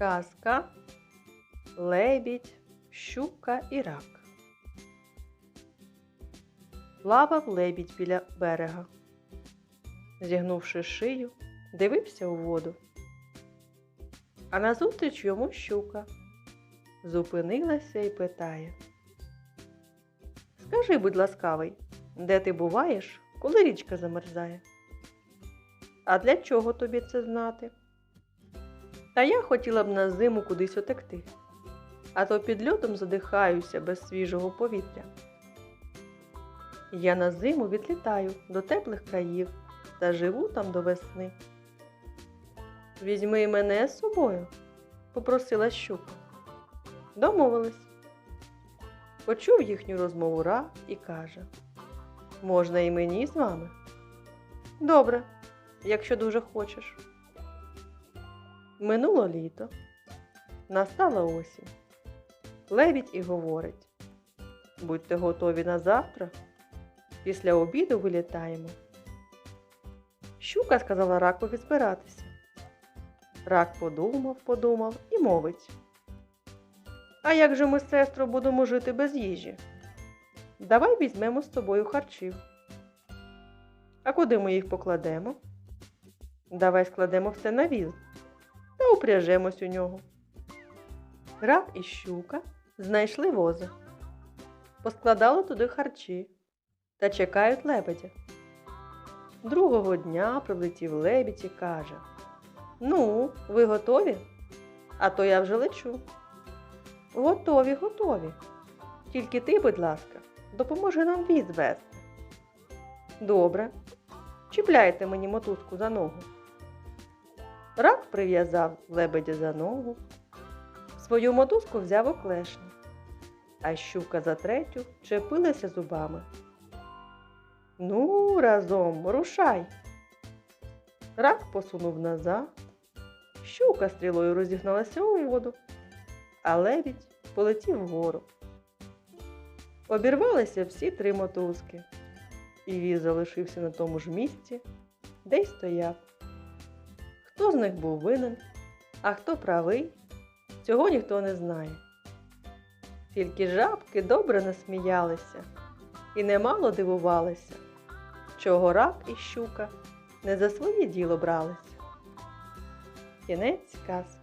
Казка Лебідь, щука і рак. Плавав лебідь біля берега. Зігнувши шию, дивився у воду. А назустріч йому щука. Зупинилася і питає. Скажи, будь ласкавий, де ти буваєш, коли річка замерзає? А для чого тобі це знати? Та я хотіла б на зиму кудись утекти, а то під льодом задихаюся без свіжого повітря. Я на зиму відлітаю до теплих країв та живу там до весни. Візьми мене з собою, попросила щука. Домовились. Почув їхню розмову Ра і каже: Можна і мені з вами? Добре, якщо дуже хочеш. Минуло літо, настала осінь. Лебідь і говорить: Будьте готові на завтра. Після обіду вилітаємо. Щука сказала ракові збиратися. Рак подумав, подумав і мовить. А як же ми, сестро, будемо жити без їжі? Давай візьмемо з тобою харчів. А куди ми їх покладемо? Давай складемо все на віз упряжемось у нього. Рак і щука знайшли вози, поскладали туди харчі та чекають лебедя. Другого дня прилетів лебідь і каже: Ну, ви готові? А то я вже лечу. Готові, готові. Тільки ти, будь ласка, допоможи нам віз вести. Добре. Чіпляйте мені мотузку за ногу. Рак прив'язав лебедя за ногу, свою мотузку взяв у а щука за третю чепилася зубами. Ну, разом, рушай. Рак посунув назад, щука стрілою розігналася у воду, а лебідь полетів вгору. Обірвалися всі три мотузки, і віз залишився на тому ж місці, де й стояв. Хто з них був винен, а хто правий, цього ніхто не знає. Тільки жабки добре насміялися і немало дивувалися, чого рак і щука не за своє діло бралися. Кінець казки.